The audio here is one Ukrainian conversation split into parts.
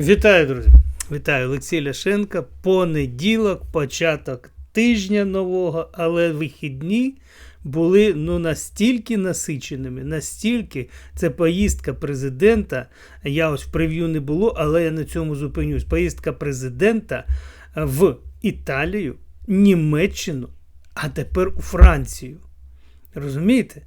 Вітаю, друзі! Вітаю Олексій Ляшенко. Понеділок, початок тижня нового, але вихідні були ну настільки насиченими, настільки це поїздка президента. Я ось в прев'ю не було, але я на цьому зупинюсь. Поїздка президента в Італію, Німеччину, а тепер у Францію. Розумієте?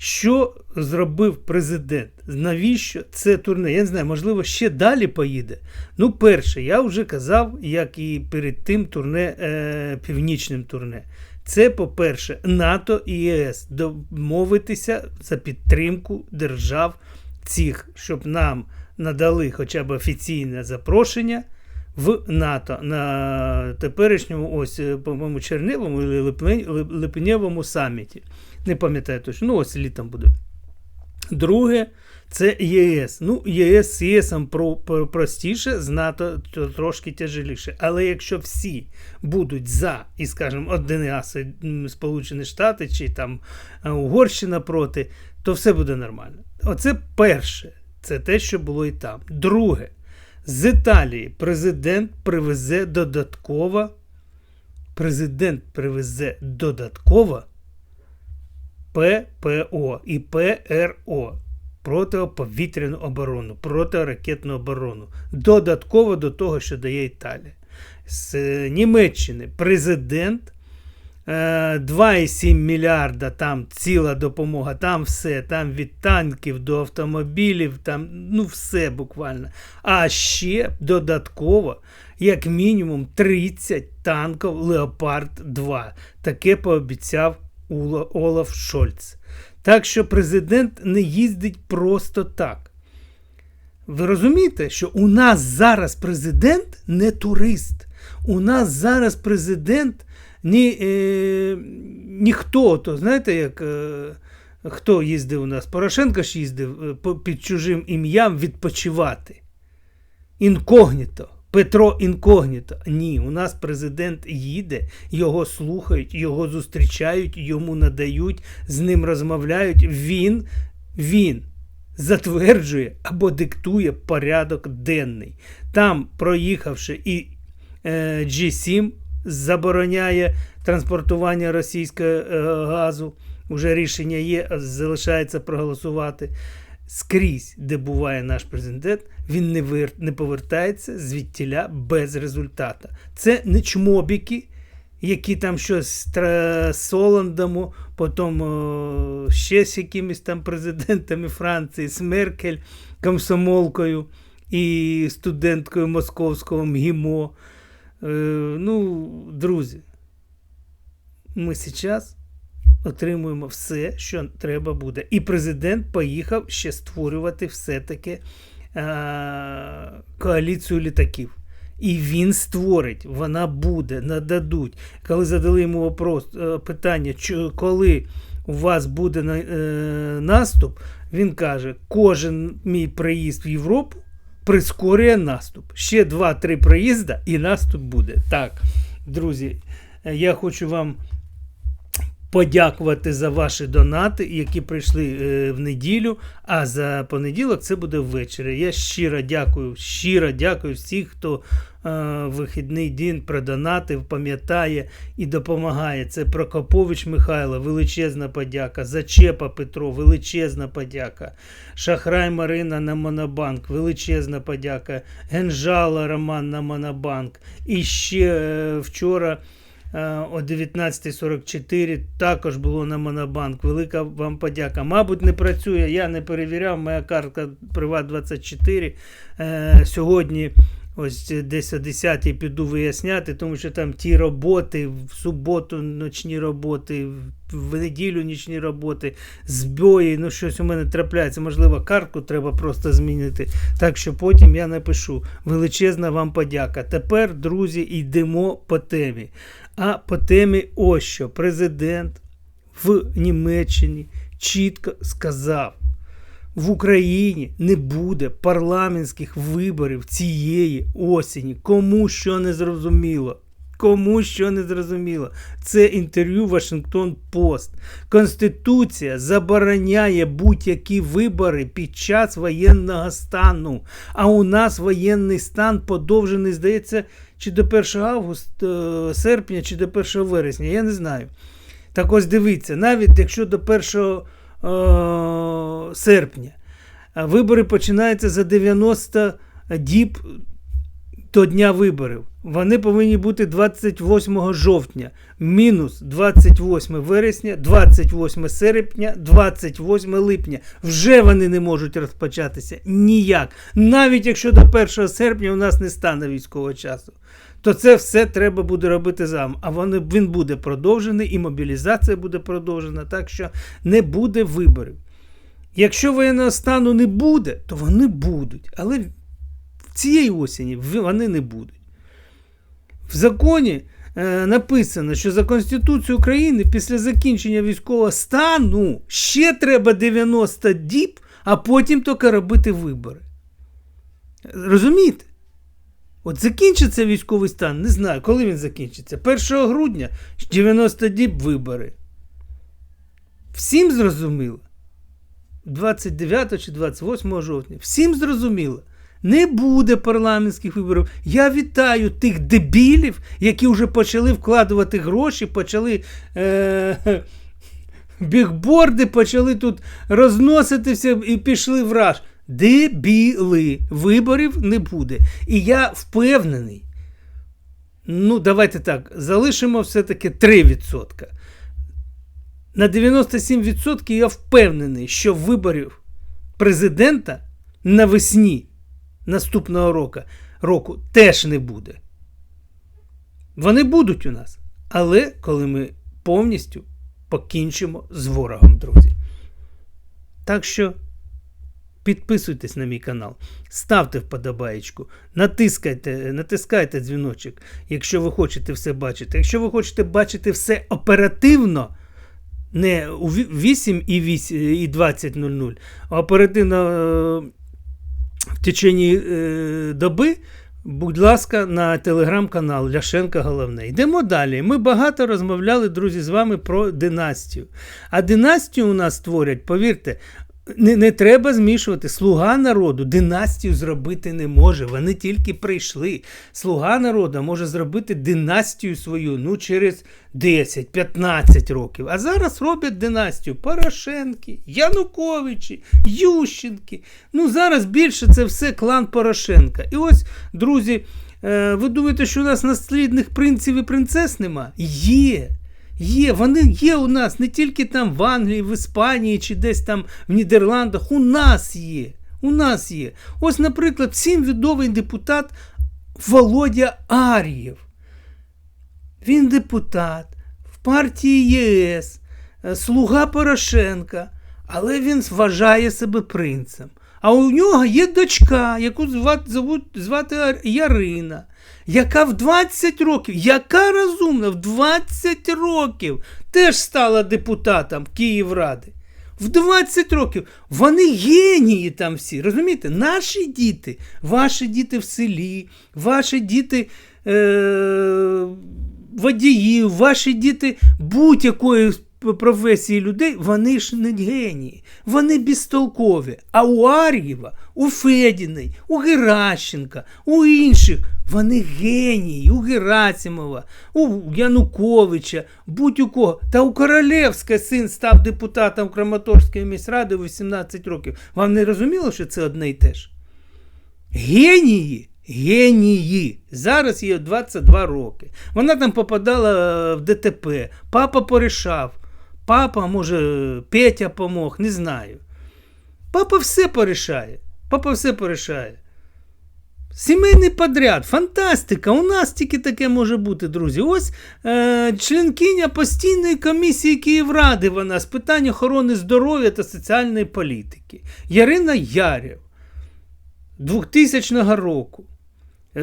Що зробив президент? Навіщо це турне? Я не знаю, можливо, ще далі поїде. Ну, перше, я вже казав, як і перед тим турне, е, північним турне. Це, по-перше, НАТО і ЄС домовитися за підтримку держав цих, щоб нам надали хоча б офіційне запрошення в НАТО на теперішньому, ось, е, по-моєму, черневому і липневому саміті. Не пам'ятаю точно, ну ось літом буде. Друге, це ЄС. Ну, ЄС з ЄСом про, про, простіше, з НАТО трошки тяжеліше. Але якщо всі будуть за, і, скажімо, один Сполучені Штати чи там Угорщина проти, то все буде нормально. Оце перше, це те, що було і там. Друге, з Італії президент привезе додатково. Президент привезе додатково ППО і ПРО протиповітряну оборону, протиракетну оборону. Додатково до того, що дає Італія. З Німеччини президент 2,7 е, мільярда там ціла допомога, там все, там від танків до автомобілів, там ну все буквально. А ще додатково, як мінімум, 30 танків Леопард 2. Таке пообіцяв Олаф Шольц. Так що президент не їздить просто так. Ви розумієте, що у нас зараз президент не турист. У нас зараз президент ні, е, ніхто. То знаєте, як е, хто їздив у нас? Порошенко ж їздив е, під чужим ім'ям відпочивати. Інкогніто. Петро Інкогніто. Ні, у нас президент їде, його слухають, його зустрічають, йому надають, з ним розмовляють. Він, він затверджує або диктує порядок денний. Там, проїхавши і е, G7 забороняє транспортування російського е, газу. Уже рішення є, залишається проголосувати скрізь, де буває наш президент, він не вир... не повертається звідтіля без результата. Це не чмобіки, які там щось з Соландом, потім о, ще з якимись там президентами Франції, з Меркель, комсомолкою і студенткою московського МГІМО. Е, ну, друзі, ми зараз отримуємо все, що треба буде. І президент поїхав ще створювати все-таки е- коаліцію літаків. І він створить, вона буде, нададуть. Коли задали йому вопрос, е, питання, коли у вас буде е, наступ, він каже: кожен мій приїзд в Європу прискорює наступ. Ще 2-3 приїзда і наступ буде. Так, друзі, я хочу вам подякувати за ваші донати, які прийшли е, в неділю. А за понеділок це буде ввечері. Я щиро дякую, щиро дякую всіх, хто е, вихідний день продонатив, пам'ятає і допомагає. Це Прокопович Михайло, величезна подяка. Зачепа Петро, величезна подяка. Шахрай Марина на Монобанк, величезна подяка. Генжала Роман на Монобанк. І ще е, вчора. Е, о 19.44 також було на Монобанк. Велика вам подяка. Мабуть, не працює. Я не перевіряв. Моя картка Приват 24. Е, сьогодні. Ось десь о 10 піду виясняти, тому що там ті роботи, в суботу ночні роботи, в неділю нічні роботи, збої, ну щось у мене трапляється. Можливо, картку треба просто змінити. Так що потім я напишу. Величезна вам подяка. Тепер, друзі, йдемо по темі. А по темі ось що президент в Німеччині чітко сказав, в Україні не буде парламентських виборів цієї осені. Кому що не зрозуміло. Кому що не зрозуміло. Це інтерв'ю Вашингтон Пост. Конституція забороняє будь-які вибори під час воєнного стану. А у нас воєнний стан подовжений, здається, чи до 1 августа, е, серпня, чи до 1 вересня. Я не знаю. Так ось дивіться, навіть якщо до 1 е, серпня. Вибори починаються за 90 діб до дня виборів. Вони повинні бути 28 жовтня, мінус 28 вересня, 28 серпня, 28 липня. Вже вони не можуть розпочатися ніяк. Навіть якщо до 1 серпня у нас не стане військового часу, то це все треба буде робити зам. А вони, він буде продовжений і мобілізація буде продовжена, так що не буде виборів. Якщо воєнного стану не буде, то вони будуть. Але цієї осені вони не будуть. В законі е, написано, що за Конституцією України після закінчення військового стану ще треба 90 діб, а потім тільки робити вибори. Розумієте? От закінчиться військовий стан, не знаю, коли він закінчиться. 1 грудня 90 діб вибори. Всім зрозуміло. 29 чи 28 жовтня. Всім зрозуміло. Не буде парламентських виборів. Я вітаю тих дебілів, які вже почали вкладувати гроші, почали е- бігборди, почали тут розноситися і пішли в раж. Дебіли. Виборів не буде. І я впевнений. Ну, давайте так, залишимо все-таки 3%. На 97% я впевнений, що виборів президента навесні наступного року, року теж не буде. Вони будуть у нас. Але коли ми повністю покінчимо з ворогом, друзі. Так що підписуйтесь на мій канал, ставте вподобаєчку, натискайте, натискайте дзвіночок, якщо ви хочете все бачити. Якщо ви хочете бачити все оперативно не у 8 і 8 і 20.00, а оперативно в течение е, доби, будь ласка, на телеграм-канал Ляшенка Головне. Йдемо далі. Ми багато розмовляли, друзі, з вами про династію. А династію у нас створять, повірте, не не треба змішувати. Слуга народу династію зробити не може. Вони тільки прийшли. Слуга народу може зробити династію свою ну, через 10-15 років. А зараз роблять династію Порошенки, Януковичі, Ющенки. Ну, зараз більше це все клан Порошенка. І ось, друзі, е, ви думаєте, що у нас наслідних принців і принцес нема? Є. Є, вони є у нас не тільки там в Англії, в Іспанії чи десь там в Нідерландах. У нас є. У нас є. Ось, наприклад, всім відомий депутат Володя Ар'єв. Він депутат в партії ЄС, е, слуга Порошенка, але він вважає себе принцем. А у нього є дочка, яку звати, звати, звати Ярина яка в 20 років, яка розумна, в 20 років теж стала депутатом Київради. В 20 років вони генії там всі. Розумієте? Наші діти, ваші діти в селі, ваші діти е- водіїв, ваші діти будь-якої професії людей, вони ж не генії, вони безтолкові. А у Ар'єва, у Федіної, у Геращенка, у інших вони генії, у Герасимова, у Януковича, будь у кого. Та у Королевська син став депутатом Краматорської міськради у 18 років. Вам не розуміло, що це одне й те ж? Генії. Генії. Зараз їй 22 роки. Вона там попадала в ДТП. Папа порішав. Папа, може, Петя помог, не знаю. Папа все порішає. Папа все порішає. Сімейний подряд, фантастика! У нас тільки таке може бути, друзі. Ось е, членкиня постійної комісії Київради вона з питань охорони здоров'я та соціальної політики. Ярина Ярєв 2000 року. Е,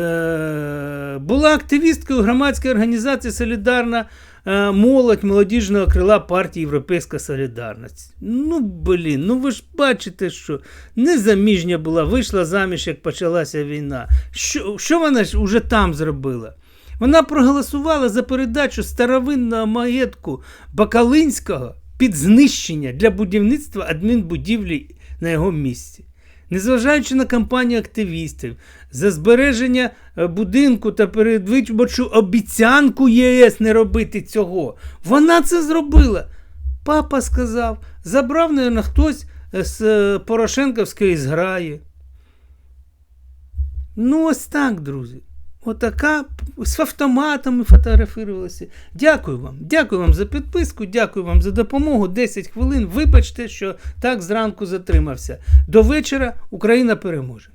Була активісткою громадської організації Солідарна Е, молодь молодіжного крила партії Європейська Солідарність. Ну, блін, ну ви ж бачите, що незаміжня була, вийшла заміж, як почалася війна. Що що вона ж уже там зробила? Вона проголосувала за передачу старовинного маєтку Бакалинського під знищення для будівництва адмінбудівлі на його місці. Незважаючи на кампанію активістів за збереження е, будинку та передвиборчу обіцянку ЄС не робити цього, вона це зробила. Папа сказав, забрав, мабуть, хтось з е, Порошенковської зграї. Ну, ось так, друзі. Отака з автоматами фотографувалися. Дякую вам. Дякую вам за підписку, дякую вам за допомогу. 10 хвилин. Вибачте, що так зранку затримався. До вечора Україна переможе.